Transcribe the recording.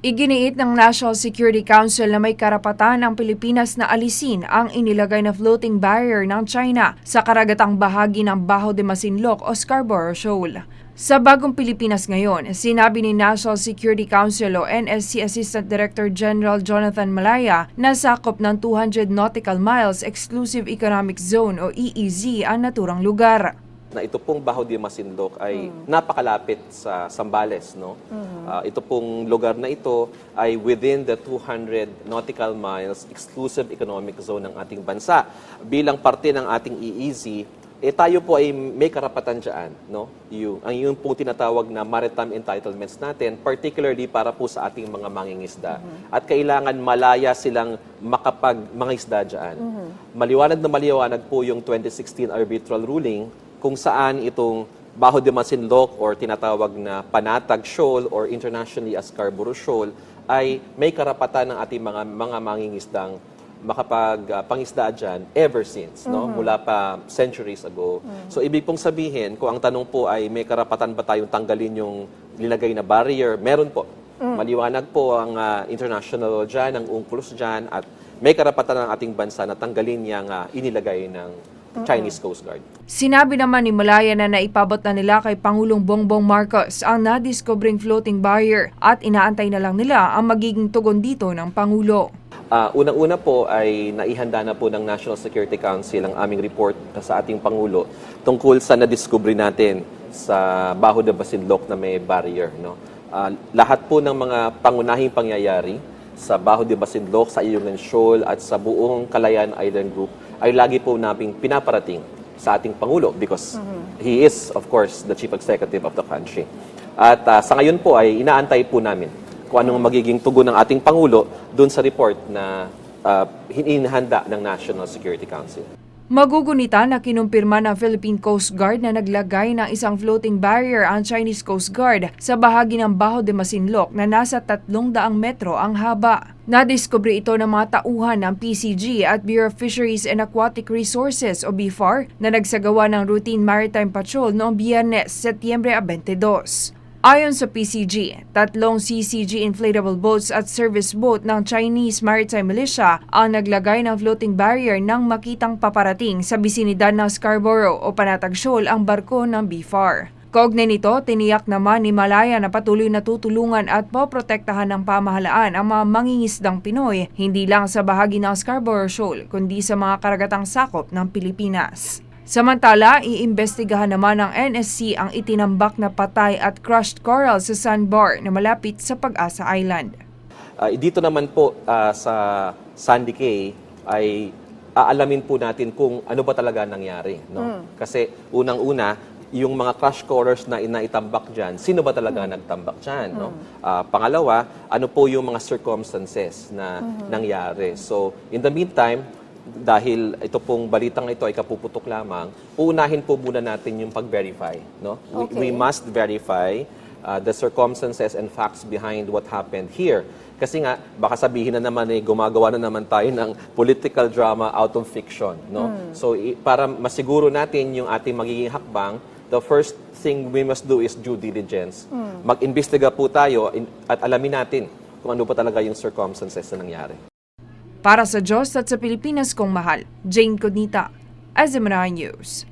Iginiit ng National Security Council na may karapatan ng Pilipinas na alisin ang inilagay na floating barrier ng China sa karagatang bahagi ng Baho de Masinloc o Scarborough Shoal. Sa bagong Pilipinas ngayon, sinabi ni National Security Council o NSC Assistant Director General Jonathan Malaya na sakop ng 200 nautical miles Exclusive Economic Zone o EEZ ang naturang lugar. Na ito pong Baho de Masinloc ay napakalapit sa Sambales. No? Ah, ito pong lugar na ito ay within the 200 nautical miles exclusive economic zone ng ating bansa. Bilang parte ng ating EEZ, eh tayo po ay may karapatan dyan. No? Yung, ang yung po tinatawag na maritime entitlements natin, particularly para po sa ating mga mangingisda. At kailangan malaya silang makapag mangisda dyan. Maliwanag na maliwanag po yung 2016 arbitral ruling kung saan itong Baho de Masinloc or tinatawag na Panatag Shoal or internationally as Scarborough Shoal ay may karapatan ng ating mga mga mangingisdang makapag uh, dyan ever since, no? Mula pa centuries ago. So ibig pong sabihin, kung ang tanong po ay may karapatan ba tayong tanggalin yung nilagay na barrier, meron po. Maliwanag po ang uh, international law dyan, ang UNCLOS dyan, at may karapatan ng ating bansa na tanggalin yung uh, inilagay ng Chinese Coast Guard. Sinabi naman ni Malaya na naipabot na nila kay Pangulong Bongbong Marcos ang nadiskobring floating barrier at inaantay na lang nila ang magiging tugon dito ng Pangulo. Ah, Unang-una po ay naihanda na po ng National Security Council ang aming report sa ating Pangulo tungkol sa na-discovery natin sa Baho de Basinloc na may barrier. No? Ah, lahat po ng mga pangunahing pangyayari sa Baho de Basinloc, sa Iyungan Shoal at sa buong Calayan Island Group ay lagi po nating pinaparating sa ating Pangulo because he is, of course, the Chief Executive of the country. At ah, sa ngayon po ay inaantay po namin kung anong magiging tugon ng ating Pangulo doon sa report na uh, hinihanda ng National Security Council. Magugunita na kinumpirma ng Philippine Coast Guard na naglagay ng isang floating barrier ang Chinese Coast Guard sa bahagi ng Baho de Masinloc na nasa 300 metro ang haba. Nadiskubre ito ng mga tauhan ng PCG at Bureau of Fisheries and Aquatic Resources o BFAR na nagsagawa ng routine maritime patrol noong Biyernes, Setyembre 22. Ayon sa PCG, tatlong CCG inflatable boats at service boat ng Chinese Maritime Militia ang naglagay ng floating barrier nang makitang paparating sa bisinidad ng Scarborough o Panatag Shoal ang barko ng BFAR. Kaugnay nito, tiniyak naman ni Malaya na patuloy na tutulungan at poprotektahan ng pamahalaan ang mga mangingisdang Pinoy, hindi lang sa bahagi ng Scarborough Shoal, kundi sa mga karagatang sakop ng Pilipinas. Samantala, iimbestigahan naman ng NSC ang itinambak na patay at crushed coral sa sandbar na malapit sa Pag-asa Island. Uh, dito naman po uh, sa Sandy Cay ay aalamin po natin kung ano ba talaga nangyari. No? Kasi unang-una, yung mga crash corals na inaitambak dyan, sino ba talaga nagtambak dyan? No? Ah, pangalawa, ano po yung mga circumstances na nangyari? So, in the meantime, dahil ito pong balitang ito ay kapuputok lamang, uunahin po muna natin yung pag-verify. No? We- Okay. We, must verify uh, the circumstances and facts behind what happened here. Kasi nga, baka sabihin na naman eh, gumagawa na naman tayo ng political drama out of fiction. No? So, i- para masiguro natin yung ating magiging hakbang, the first thing we must do is due diligence. Mag-imbestiga po tayo at alamin natin kung ano pa talaga yung circumstances na nangyari. Para sa Diyos at sa Pilipinas kong mahal, Jane Cognita, SMNI News.